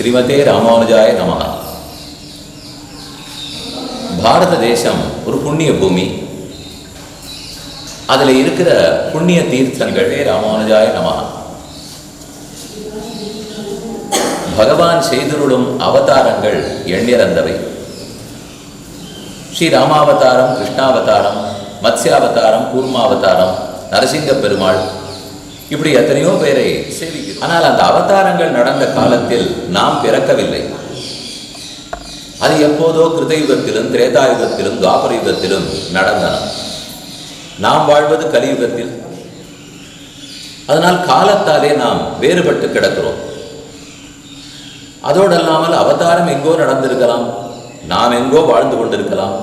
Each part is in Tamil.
ஸ்ரீமதே ராமானுஜாய நமஹ பாரத தேசம் ஒரு புண்ணிய பூமி. அதில் இருக்கிற புண்ணிய தீர்த்தங்களே ராமானுஜாய நமஹ பகவான் செய்திருளும் அவதாரங்கள் எண்ணிறந்தவை. ஸ்ரீ ராமாவதாரம் கிருஷ்ணாவதாரம் மத்ஸ்யாவதாரம் கூர்மாவதாரம் நரசிங்க பெருமாள் இப்படி எத்தனையோ பேரை ஆனால் அந்த அவதாரங்கள் நடந்த காலத்தில் நாம் பிறக்கவில்லை. அது எப்போதோ கிருதயுகத்திலும் திரேதாயுகத்திலும் துவாபர யுகத்திலும் நடந்தன. நாம் வாழ்வது கலியுகத்தில். அதனால் காலத்தாலே நாம் வேறுபட்டு கிடக்கிறோம். அதோடு அல்லாமல் அவதாரம் எங்கோ நடந்திருக்கலாம். நாம் எங்கோ வாழ்ந்து கொண்டிருக்கலாம்.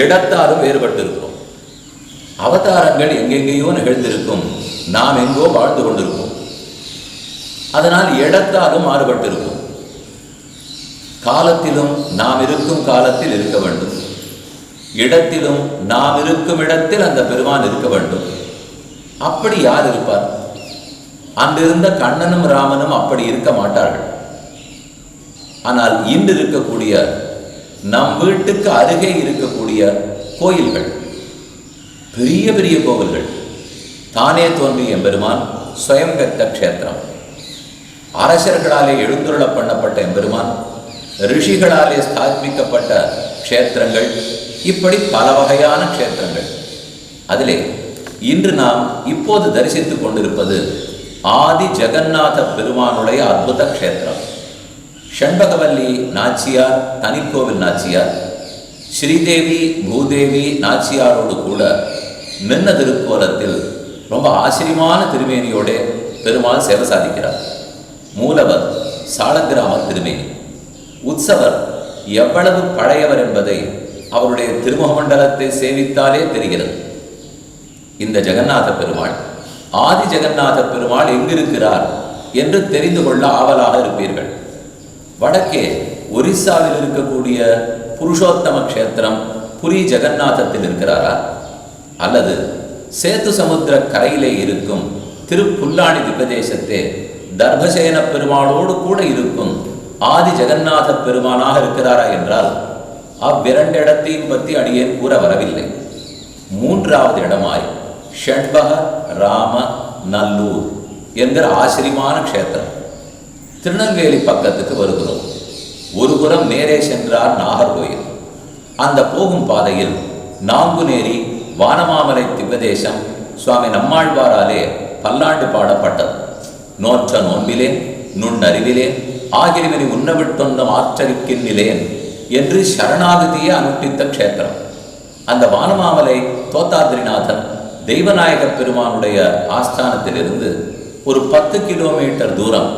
இடத்தாலும் வேறுபட்டு இருக்கிறோம் அவதாரங்கள் எங்கெங்கேயோ நிகழ்ந்திருக்கும். நாம் எங்கோ வாழ்ந்து கொண்டிருப்போம். அதனால் இடத்தாக மாறுபட்டிருக்கும் காலத்திலும் நாம் இருக்கும் காலத்தில் இருக்க வேண்டும். இடத்திலும் நாம் இருக்கும் இடத்தில் அந்த பெருமான் இருக்க வேண்டும். அப்படி யார் இருப்பார்? அன்றிருந்த கண்ணனும் ராமனும் அப்படி இருக்க மாட்டார்கள். ஆனால் இன்று இருக்கக்கூடிய நம் வீட்டுக்கு அருகே இருக்கக்கூடிய கோயில்கள் பெரிய பெரிய கோவில்கள் தானே தோன்றிய எம்பெருமான் ஸ்வயங்கத்த க்ஷேத்திரம். அரசர்களாலே எழுந்துருள பண்ணப்பட்ட எம்பெருமான் ரிஷிகளாலே ஸ்தாபிக்கப்பட்ட க்ஷேத்திரங்கள் இப்படி பல வகையான க்ஷேத்திரங்கள். அதிலே இன்று நாம் இப்போது தரிசித்துக் கொண்டிருப்பது ஆதி ஜெகநாத பெருமானுடைய அற்புத க்ஷேத்திரம். ஷண்பகவல்லி நாச்சியார் தனிக்கோவில் நாச்சியார் ஸ்ரீதேவி பூதேவி நாச்சியாரோடு கூட மின்ன திருக்கோலத்தில் ரொம்ப ஆச்சரியமான திருமேனியோட பெருமாள் சேவை சாதிக்கிறார். மூலவர் சாலக்கிராம திருமேனி. உற்சவர் எவ்வளவு பழையவர் என்பதை அவருடைய திருமுக மண்டலத்தை சேவித்தாலே தெரிகிறது. இந்த ஜெகநாத பெருமாள் ஆதி ஜெகநாத பெருமாள் எங்கிருக்கிறார் என்று தெரிந்து கொள்ள ஆவலாக இருப்பீர்கள். வடக்கே ஒரிசாவில் இருக்கக்கூடிய புருஷோத்தம க்ஷேத்திரம் புரி ஜெகநாதத்தில் இருக்கிறாரா? அல்லது சேத்து சமுத்திர கரையிலே இருக்கும் திருப்புல்லாணி திபதேசத்தே தர்பசேன பெருமாளோடு கூட இருக்கும் ஆதி ஜெகநாத பெருமானாக இருக்கிறாரா என்றால் அவ்விரண்டு இடத்தையும் பற்றி அடியேன் கூற வரவில்லை. மூன்றாவது இடமாய் ஷண்பக ராம நல்லூர் என்கிற ஆச்சரியமான க்ஷேத்திரம். திருநெல்வேலி பக்கத்துக்கு வருகிறோம். ஒரு புறம் நேரே சென்றார் நாகர்கோயில். அந்த போகும் பாதையில் நாங்குநேரி வானமாமலை திவ்வதேசம் சுவாமி நம்மாழ்வாராலே பல்லாண்டு பாடப்பட்டது. நோற்ற நோன்பிலேன் நுண்ணறிவிலேன் ஆகிரிவனை உண்ணவிட்டொன்னும் ஆற்றரிக்கின்னிலேன் என்று சரணாகதியே அனுஷ்டித்த க்ஷேத்திரம். அந்த வானமாமலை தோத்தாத்ரிநாதன் தெய்வநாயக பெருமானுடைய ஆஸ்தானத்திலிருந்து ஒரு பத்து கிலோமீட்டர் தூரம்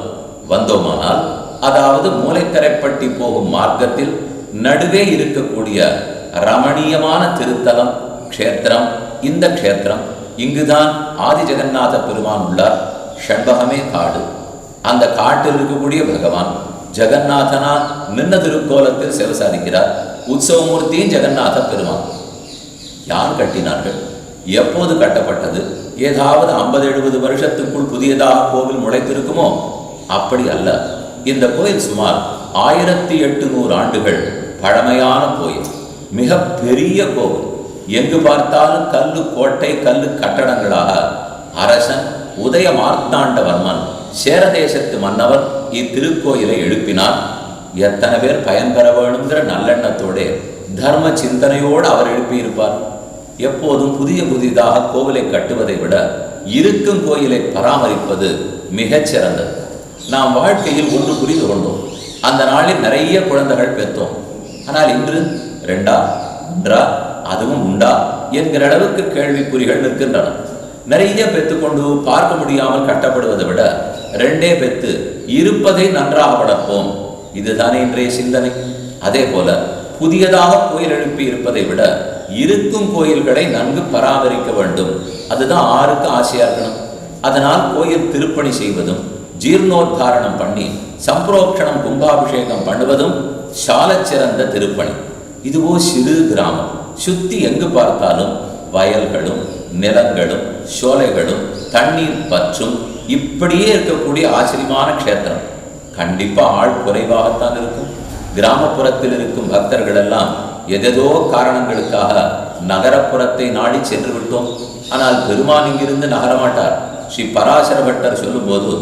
வந்தோமானால் அதாவது மூளைக்கரைப்பட்டி போகும் மார்க்கத்தில் நடுவே இருக்கக்கூடிய ரமணீயமான திருத்தலம் க்ஷேத்திரம். இந்த க்ஷேத்திரம் இங்குதான் ஆதி ஜெகநாத பெருமான் உள்ளார். ஷண்பகமே காடு. அந்த காட்டில் இருக்கக்கூடிய பகவான் ஜெகநாதனா நின்ன திருக்கோலத்தில் சேவை சாதிக்கிறார் உற்சவமூர்த்தியும் ஜெகநாத பெருமான். யார் கட்டினார்கள்? எப்போது கட்டப்பட்டது? ஏதாவது ஐம்பது எழுபது வருஷத்துக்குள் புதியதாக கோவில் முளைத்திருக்குமோ? அப்படி அல்ல. இந்த கோயில் சுமார் ஆயிரத்தி எட்டுநூறு ஆண்டுகள் பழமையான கோயில். மிக பெரிய கோவில். எங்கு பார்த்தாலும் கல்லு கோட்டை கல்லு கட்டடங்களாக. அரசன் உதய மார்த்தாண்டவர்மன் சேரதேசத்து மன்னவர் இத்திருக்கோயிலை எழுப்பினார். எத்தனை பேர் பயன்பெற வேணுங்கிற நல்லெண்ணத்தோடு தர்ம சிந்தனையோடு அவர் எழுப்பியிருப்பார். எப்போதும் புதிய புதிதாக கோவிலை கட்டுவதை விட இருக்கும் கோயிலை பராமரிப்பது மிகச்சிறந்தது. நாம் வாழ்க்கையில் ஒன்று புரிந்து கொண்டோம் அந்த நாளில் நிறைய குழந்தைகள் பெற்றோம். ஆனால் இன்று ரெண்டா? மூன்றா அதுவும் உண்டா என்கிற அளவுக்கு கேள்விக்குறிகள் நிற்கின்றன. நிறைய பெற்றுக்கொண்டு பார்க்க முடியாமல் கட்டப்படுவதை விட ரெண்டே பெத்து இருப்பதை நன்றாக வளர்ப்போம் இதுதானே இன்றைய சிந்தனை. அதே போல புதியதாக கோயில் எழுப்பி இருப்பதை விட இருக்கும் கோயில்களை நன்கு பராமரிக்க வேண்டும். அதுதான் ஆருக்கு ஆசையா இருக்கணும். அதனால் கோயில் திருப்பணி செய்வதும் ஜீர்ணோத்தாரணம் பண்ணி சம்பரோக்ஷணம் கும்பாபிஷேகம் பண்ணுவதும் சாலச்சிறந்த திருப்பணி. இதுவோ சிறு கிராமம். சுத்தி எங்கு பார்த்தாலும் வயல்களும் நிலங்களும் சோலைகளும் தண்ணீர் பற்றும் இப்படியே இருக்கக்கூடிய ஆச்சரியமான க்ஷேத்திரம். கண்டிப்பா ஆள் குறைவாகத்தான் இருக்கும். கிராமப்புறத்தில் இருக்கும் பக்தர்கள் எல்லாம் எதேதோ காரணங்களுக்காக நகரப்புறத்தை நாடி சென்று விட்டோம். ஆனால் பெருமான் இங்கிருந்து நகரமாட்டார். ஸ்ரீ பராசர பட்டர் சொல்லும்போது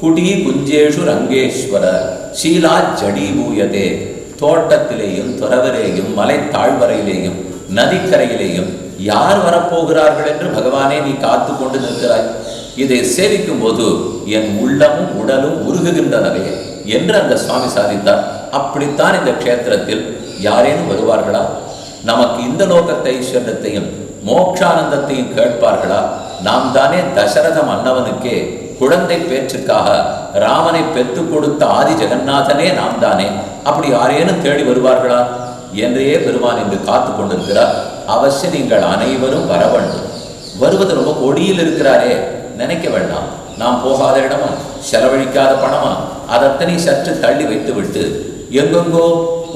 குடி குஞ்சேஷு ரங்கேஸ்வர சீலா ஜடி பூயதே தோட்டத்திலேயும் துறவரேயும் மலை தாழ்வரையிலேயும் நதிக்கரையிலேயும் யார் வரப்போகிறார்கள் என்று பகவானே நீ காத்து கொண்டு நிற்கிறாய். இதை சேவிக்கும் போது என் உள்ளமும் உடலும் உருகுகின்றனவே என்று அந்த சுவாமி சாதித்தார். அப்படித்தான் இந்த க்ஷேத்திரத்தில் யாரேனும் வருவார்களா? நமக்கு இந்த லோகத்தை ஐஸ்வர்யத்தையும் மோட்சானந்தத்தையும் கேட்பார்களா? நாம் தானே தசரத மன்னவனுக்கே குழந்தை பேச்சுக்காக ராமனை பெற்றுக் கொடுத்த ஆதி ஜெகநாதனே நாம் தானே. அப்படி யாரேனும் தேடி வருவார்களா? என்றையே பெருமான் இங்கு காத்து கொண்டிருக்கிறார். அவசியம் நீங்கள் அனைவரும் வர வேண்டும். வருவது ரொம்ப கொடியில் இருக்கிறாரே நினைக்க வேண்டாம். நாம் போகாத இடமா? செலவழிக்காத பணமா? அதத்தனை சற்று தள்ளி வைத்துவிட்டு எங்கெங்கோ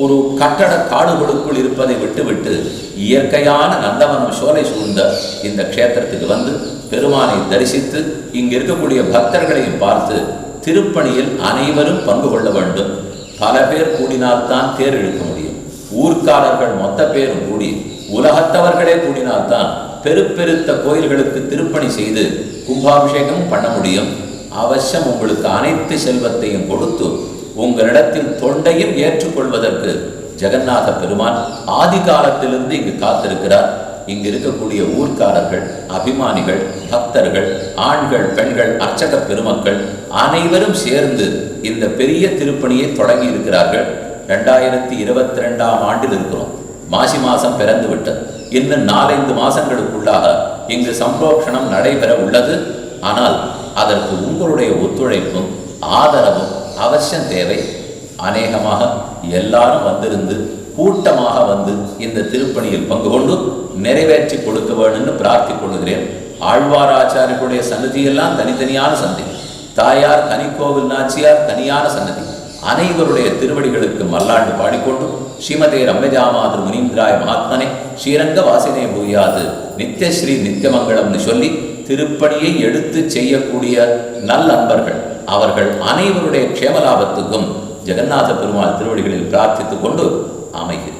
ஒரு கட்டட காடுகளுக்குள் இருப்பதை விட்டுவிட்டு இயற்கையான நந்தவனம் சோலை சூழ்ந்த இந்த க்ஷேத்திரத்துக்கு வந்து பெருமானை தரிசித்து இங்கு இருக்கக்கூடிய பக்தர்களையும் பார்த்து திருப்பணியில் அனைவரும் பங்கு கொள்ள வேண்டும். பல பேர் கூடினால்தான் தேர் இழுக்க முடியும். ஊர்க்காரர்கள் மொத்த பேரும் கூடி உலகத்தவர்களே கூடினால்தான் பெருப்பெருத்த கோயில்களுக்கு திருப்பணி செய்து கும்பாபிஷேகம் பண்ண முடியும். அவசியம் உங்களுக்கு அனைத்து செல்வத்தையும் கொடுத்து உங்களிடத்தில் தொண்டையும் ஏற்றுக்கொள்வதற்கு ஜெகநாத பெருமான் ஆதி காலத்திலிருந்து இங்கு காத்திருக்கிறார். இங்கு இருக்கக்கூடிய ஊர்க்காரர்கள் அபிமானிகள் பக்தர்கள் ஆண்கள் பெண்கள் அர்ச்சக பெருமக்கள் அனைவரும் சேர்ந்து இந்த பெரிய திருப்பணியை தொடங்கி இருக்கிறார்கள். ரெண்டாயிரத்தி இருபத்தி ரெண்டாம் ஆண்டில் இருக்கிறோம். மாசி மாசம் பிறந்து விட்டது. இன்னும் நாலைந்து மாசங்களுக்குள்ளாக இங்கு சம்பரோக்ஷணம் நடைபெற உள்ளது. ஆனால் அதற்கு உங்களுடைய ஒத்துழைப்பும் ஆதரவும் அவசியம் தேவை. அநேகமாக எல்லாரும் வந்திருந்து கூட்டமாக வந்து இந்த திருப்பணியில் பங்கு கொண்டு நிறைவேற்றி கொடுக்க வேணும்னு பிரார்த்திக் கொள்கிறேன். ஆழ்வாராச்சாரியர்களுடைய சன்னதியெல்லாம் தனித்தனியான சன்னதி. தாயார் தனிக்கோவில் நாச்சியார் தனியான சன்னதி. அனைவருடைய திருவடிகளுக்கு மல்லாண்டு பாடிக்கொண்டு ஸ்ரீமதே ரம்யஜாமாதிரு முனீந்திராய மகாத்மனே ஸ்ரீரங்க வாசினே பூயாது நித்யஸ்ரீ நித்தியமங்கலம்னு சொல்லி திருப்பணியை எடுத்து செய்யக்கூடிய நல்லன்பர்கள். அவர்கள் அனைவருடைய க்ஷேமலாபத்துக்கும் ஜெகநாத பெருமாள் திருவடிகளில் பிரார்த்தித்துக் கொண்டு அமைகிறேன்.